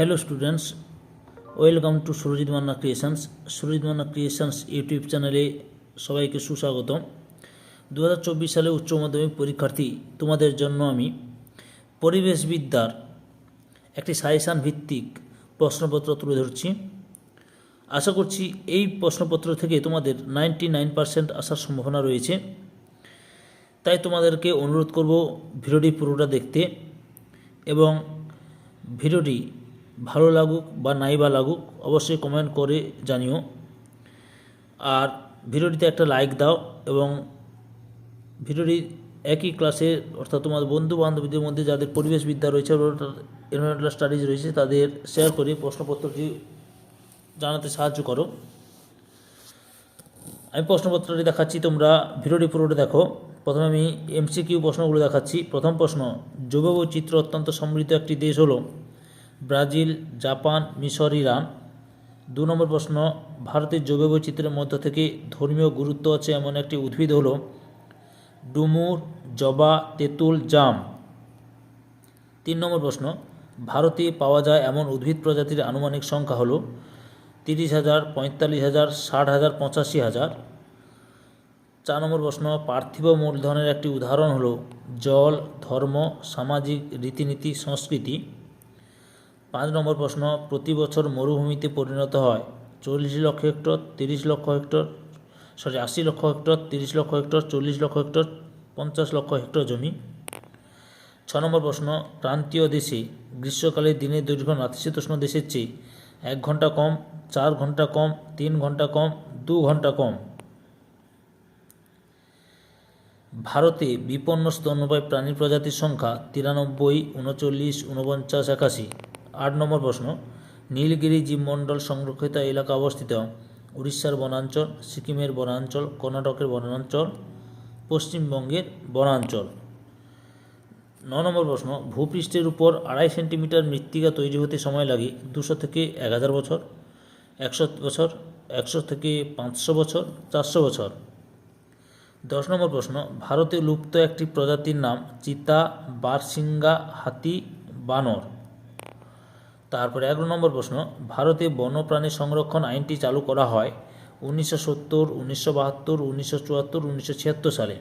Hello students welcome to Surajit Manna creations Surajit Manna creations YouTube চ্যানেলে সবাইকে সুস্বাগতম। দু সালে উচ্চ মাধ্যমিক পরীক্ষার্থী তোমাদের জন্য আমি পরিবেশবিদ্যার একটি সাজেশান ভিত্তিক প্রশ্নপত্র তুলে ধরছি। আশা করছি এই প্রশ্নপত্র থেকে তোমাদের নাইনটি নাইন পার্সেন্ট আসার সম্ভাবনা রয়েছে। তাই তোমাদেরকে অনুরোধ করব ভিডিওটি পুরোটা দেখতে এবং ভিডিওটি ভালো লাগুক বা নাই বা লাগুক, অবশ্যই কমেন্ট করে জানিও। আর ভিডিওটিতে একটা লাইক দাও এবং ভিডিওটি একই ক্লাসের অর্থাৎ তোমার বন্ধু বান্ধবীদের মধ্যে যাদের পরিবেশবিদ্যা রয়েছে এনভারমেন্টাল স্টাডিজ রয়েছে, তাদের শেয়ার করে প্রশ্নপত্রটি জানাতে সাহায্য করো। আমি প্রশ্নপত্রটি দেখাচ্ছি, তোমরা ভিডিওটি পুরোটা দেখো। প্রথমে আমি এমসিকিউ প্রশ্নগুলো দেখাচ্ছি। প্রথম প্রশ্ন জৈব বৈচিত্র্য অত্যন্ত সমৃদ্ধ একটি দেশ হলো ব্রাজিল, জাপান, মিশর, ইরান। দু নম্বর প্রশ্ন, ভারতের জৈব বৈচিত্র্যের মধ্য থেকে ধর্মীয় গুরুত্ব আছে এমন একটি উদ্ভিদ হলো ডুমুর, জবা, তেঁতুল, জাম। তিন নম্বর প্রশ্ন, ভারতে পাওয়া যায় এমন উদ্ভিদ প্রজাতির আনুমানিক সংখ্যা হলো তিরিশ হাজার, পঁয়তাল্লিশ হাজার, ষাট হাজার, পঁচাশি হাজার। চার নম্বর প্রশ্ন, পার্থিব মূলধনের একটি উদাহরণ হলো জল, ধর্ম, সামাজিক রীতিনীতি, সংস্কৃতি। পাঁচ নম্বর প্রশ্ন, প্রতি বছর মরুভূমিতে পরিণত হয় চল্লিশ লক্ষ হেক্টর, তিরিশ লক্ষ হেক্টর সরি আশি লক্ষ হেক্টর, তিরিশ লক্ষ হেক্টর, চল্লিশ লক্ষ হেক্টর, পঞ্চাশ লক্ষ হেক্টর জমি। ছ নম্বর প্রশ্ন, প্রান্তীয় দেশে গ্রীষ্মকালে দিনের দৈর্ঘ্য নাতিশীতোষ্ণ দেশের চেয়ে এক ঘণ্টা কম, চার ঘণ্টা কম, তিন ঘণ্টা কম, দু ঘণ্টা কম। ভারতে বিপন্ন স্তন্যপায়ী প্রাণী প্রজাতির সংখ্যা তিরানব্বই, উনচল্লিশ, উনপঞ্চাশ, একাশি। আট নম্বর প্রশ্ন, নীলগিরি জীবমণ্ডল সংরক্ষিত এলাকা অবস্থিত উড়িষ্যার বনাঞ্চল, সিকিমের বনাঞ্চল, কর্ণাটকের বনাঞ্চল, পশ্চিমবঙ্গের বনাঞ্চল। ন নম্বর প্রশ্ন, ভূপৃষ্ঠের উপর আড়াই সেন্টিমিটার মৃত্তিকা তৈরি হতে সময় লাগে দুশো থেকে এক হাজার বছর, একশো বছর, একশো থেকে পাঁচশো বছর, চারশো বছর। দশ নম্বর প্রশ্ন, ভারতে লুপ্ত একটি প্রজাতির নাম চিতা, বারসিঙ্গা, হাতি, বানর। তারপরে এগারো নম্বর প্রশ্ন, ভারতে বন্যপ্রাণী সংরক্ষণ আইনটি চালু করা হয় উনিশশো সত্তর, উনিশশো বাহাত্তর, উনিশশো চুয়াত্তর, উনিশশো ছিয়াত্তর সালে।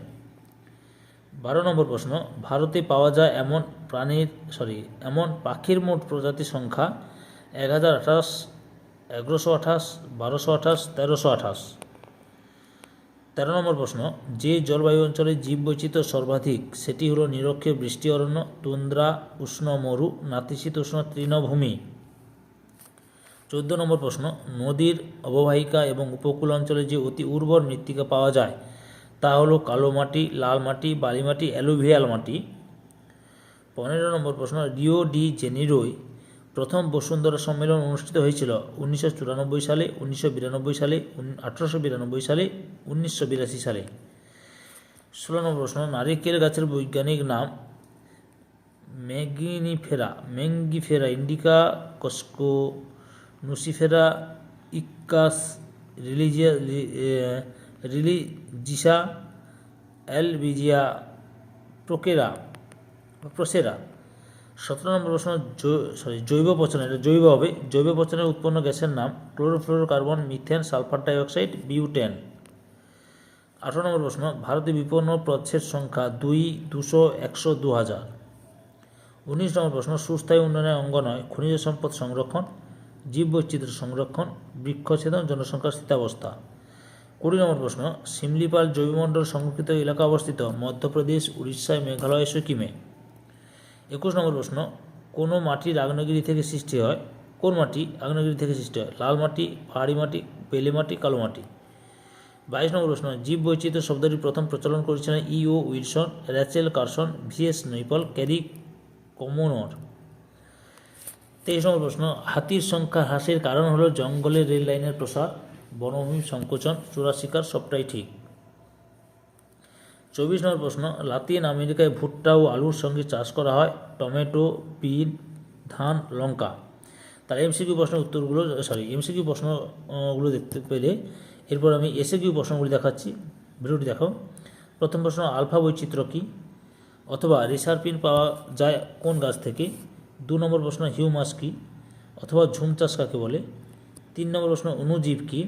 বারো নম্বর প্রশ্ন, ভারতে পাওয়া যায় এমন প্রাণীর সরি এমন পাখির মোট প্রজাতি সংখ্যা এক হাজার আঠাশ, এগারোশো আঠাশ, বারোশো আঠাশ, তেরোশো আঠাশ। তেরো নম্বর প্রশ্ন, যে জলবায়ু অঞ্চলে জীববৈচিত্র্য সর্বাধিক, সেটি হলো নিরক্ষীয় বৃষ্টি অরণ্য, তুন্দ্রা, উষ্ণ মরু নাতিশীতোষ্ণ তৃণভূমি। চোদ্দ নম্বর প্রশ্ন, নদীর অববাহিকা এবং উপকূল অঞ্চলে যে অতি উর্বর মৃত্তিকা পাওয়া যায়, তা হলো কালো মাটি, লাল মাটি, বালি মাটি, অ্যালুভিয়াল মাটি। পনেরো নম্বর প্রশ্ন, রিও ডি জেনিরোয় প্রথম বসুন্ধরা সম্মেলন অনুষ্ঠিত হয়েছিল উনিশশো চুরানব্বই সালে, উনিশশো বিরানব্বই সালে আঠারোশো বিরানব্বই সালে, উনিশশো বিরাশি সালে। ষোলো নম্বর প্রশ্ন, নারিকেল গাছের বৈজ্ঞানিক নাম ম্যাগিনিফেরা Mangifera indica Cocos nucifera Ficus religiosa religiosa, Albizia procera procera. সতেরো নম্বর প্রশ্ন সরি জৈব পচন, এটা জৈব হবে। জৈব পচনের উৎপন্ন গ্যাসের নাম chlorofluorocarbon, methane, sulphur dioxide, butane. আঠারো নম্বর প্রশ্ন, ভারতে বিপন্ন প্রচ্ছের সংখ্যা দুই, দুশো, একশো, দু হাজার। উনিশ নম্বর প্রশ্ন, সুস্থায়ী উন্নয়নের অঙ্গ নয়, খনিজ সম্পদ সংরক্ষণ, জীববৈচিত্র্য সংরক্ষণ, বৃক্ষছেদন, জনসংখ্যার স্থিতাবস্থা। কুড়ি নম্বর প্রশ্ন, সিমলিপাল জৈবমণ্ডল সংরক্ষিত এলাকা অবস্থিত মধ্যপ্রদেশ, উড়িষ্যায় মেঘালয়, সিকিমে। একুশ নম্বর প্রশ্ন, কোনো মাটির আগ্নেয়গিরি থেকে সৃষ্টি হয়? কোন মাটি আগ্নেয়গিরি থেকে সৃষ্টি হয়? লাল মাটি পাহাড়ি মাটি, বেলে মাটি, কালো মাটি? বাইশ নম্বর প্রশ্ন, জীব বৈচিত্র্য শব্দটি প্রথম প্রচলন করেছিলেন E O Wilson, Rachel Carson, V S Naipaul, Carrie Commoner. তেইশ নম্বর প্রশ্ন, হাতির সংখ্যা হ্রাসের কারণ হলো জঙ্গলের রেল লাইনের প্রসার বনভূমি সংকোচন চোরা শিকার সবটাই ঠিক। চব্বিশ নম্বর প্রশ্ন, লাতিন আমেরিকায় ভুট্টা ও আলুর সঙ্গে চাষ করা হয় টমেটো, বিন, ধান, লঙ্কা। তার এমসিকিউ প্রশ্নের উত্তরগুলো সরি এমসিকিউ প্রশ্নগুলো দেখতে পেলে এরপর আমি এসে কিউ প্রশ্নগুলি দেখাচ্ছি। ভিডিওটি দেখো। প্রথম প্রশ্ন, আলফা বৈচিত্র্য কী? অথবা রিসার্পিন পাওয়া যায় কোন গাছ থেকে? দু নম্বর প্রশ্ন, হিউমাস কী? অথবা ঝুম চাষ কাকে বলে? তিন নম্বর প্রশ্ন অণুজীব কী?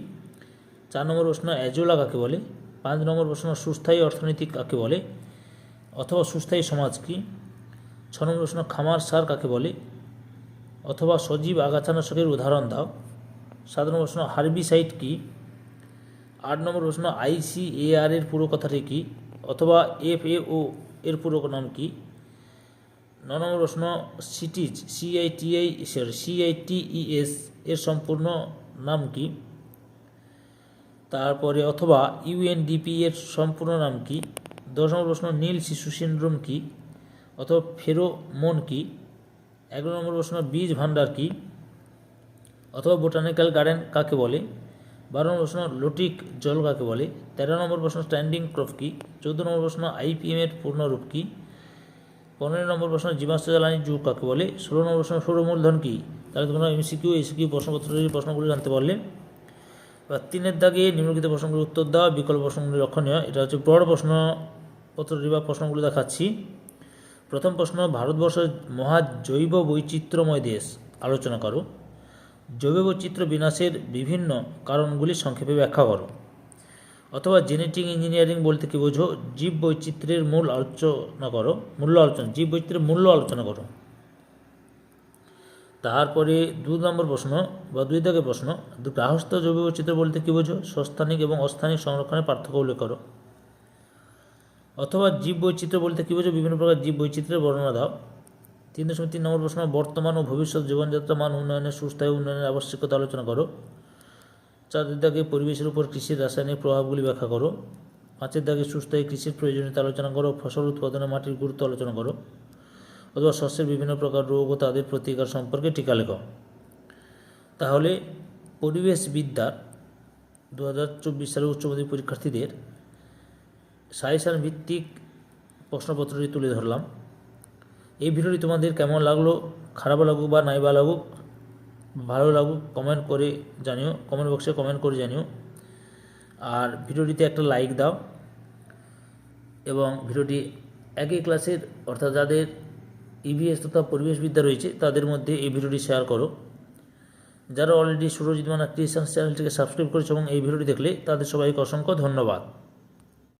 চার নম্বর প্রশ্ন, অ্যাজোলা কাকে বলে? পাঁচ নম্বর প্রশ্ন, সুস্থায়ী অর্থনীতি কাকে বলে? অথবা সুস্থায়ী সমাজ কী? ছ নম্বর প্রশ্ন, খামার সার কাকে বলে? অথবা সজীব আগাছানাশকের উদাহরণ দাও। সাত নম্বর প্রশ্ন, হার্বিসাইড কী? আট নম্বর প্রশ্ন আইসিএআর এর পুরো কথাটি কী? অথবা এফএও এর পুরো নাম কী? ন নম্বর প্রশ্ন, সিটিজ সিআইটিআই সরি সিআইটিইএস এর সম্পূর্ণ নাম কি? তারপরে অথবা ইউএনডিপি এর সম্পূর্ণ নাম কি? দশ নম্বর প্রশ্ন, নীল শিশু সিন্ড্রোম কি? অথবা ফেরোমন কি? এগারো নম্বর প্রশ্ন, বীজ ভাণ্ডার কি? অথবা বোটানিক্যাল গার্ডেন কাকে বলে? বারো নম্বর প্রশ্ন, লোটিক জল কাকে বলে? তেরো নম্বর প্রশ্ন, স্ট্যান্ডিং ক্রপ কি? চৌদ্দ নম্বর প্রশ্ন আইপিএম এর পূর্ণরূপ কি? পনেরো নম্বর প্রশ্ন, জীবাশ্ম জ্বালানি যুগ কাকে বলে? ষোলো নম্বর প্রশ্ন, সৌরমূলধন কি? তাহলে তোমরা এমসিকিউ এসিকিউ প্রশ্নপত্রের প্রশ্নগুলি জানতে পারলে। এবার তিনের দাগে নিম্নলিখিত প্রশ্নগুলির উত্তর দেওয়া বিকল্প প্রশ্নগুলি লক্ষণীয়। এটা হচ্ছে বড় প্রশ্নপত্রটি বা প্রশ্নগুলি দেখাচ্ছি। প্রথম প্রশ্ন, ভারতবর্ষের মহা জৈব বৈচিত্র্যময় দেশ। আলোচনা করো। জৈব বৈচিত্র্য বিনাশের বিভিন্ন কারণগুলি সংক্ষেপে ব্যাখ্যা করো। অথবা জেনেটিক ইঞ্জিনিয়ারিং বলতে কি বোঝো? জীব বৈচিত্র্যের মূল আলোচনা করো। মূল্য আলোচনা, জীব বৈচিত্র্যের মূল্য আলোচনা করো। তারপরে দু নম্বর প্রশ্ন বা দুই দাগে প্রশ্ন গার্হস্থ্য জৈব বৈচিত্র্য বলতে কী বোঝো? সস্থানিক এবং অস্থানিক সংরক্ষণের পার্থক্য উল্লেখ করো। অথবা জীব বৈচিত্র্য বলতে কী বোঝো? বিভিন্ন প্রকার জীব বৈচিত্র্যের বর্ণনা দাও। তিন দশমিক তিন নম্বর প্রশ্ন, বর্তমান ও ভবিষ্যৎ জীবনযাত্রা, মান উন্নয়নের, সুস্থায়ী উন্নয়নের আবশ্যকতা আলোচনা করো। চারের দাগে পরিবেশের উপর কৃষির রাসায়নিক প্রভাবগুলি ব্যাখ্যা করো। পাঁচের দাগে সুস্থায়ী কৃষির প্রয়োজনীয়তা আলোচনা করো। ফসল উৎপাদনে মাটির গুরুত্ব আলোচনা করো। অথবা শস্যের বিভিন্ন প্রকার রোগ ও তাদের প্রতিকার সম্পর্কে টিকা লেখো। তাহলে পরিবেশ পরিবেশবিদ্যার দু হাজার চব্বিশ সালের উচ্চ মাধ্যমিক পরীক্ষার্থীদের সাজেশান ভিত্তিক প্রশ্নপত্রটি তুলে ধরলাম। এই ভিডিওটি তোমাদের কেমন লাগল, খারাপ লাগুক বা নাই বা লাগুক, ভালো লাগুক কমেন্ট করে জানিও কমেন্ট বক্সে কমেন্ট করে জানিও। আর ভিডিওটিতে একটা লাইক দাও এবং ভিডিওটি একই ক্লাসের অর্থাৎ যাদের ইভিএস তথা পরিবেশবিদ্যা রয়েছে, তাদের মধ্যে এই ভিডিওটি শেয়ার করো। যারা অলরেডি সুরজিৎ মানা ক্রিয়েশন চ্যানেলটিকে সাবস্ক্রাইব করেছে এবং এই ভিডিওটি দেখলে তাদের সবাইকে অসংখ্য ধন্যবাদ।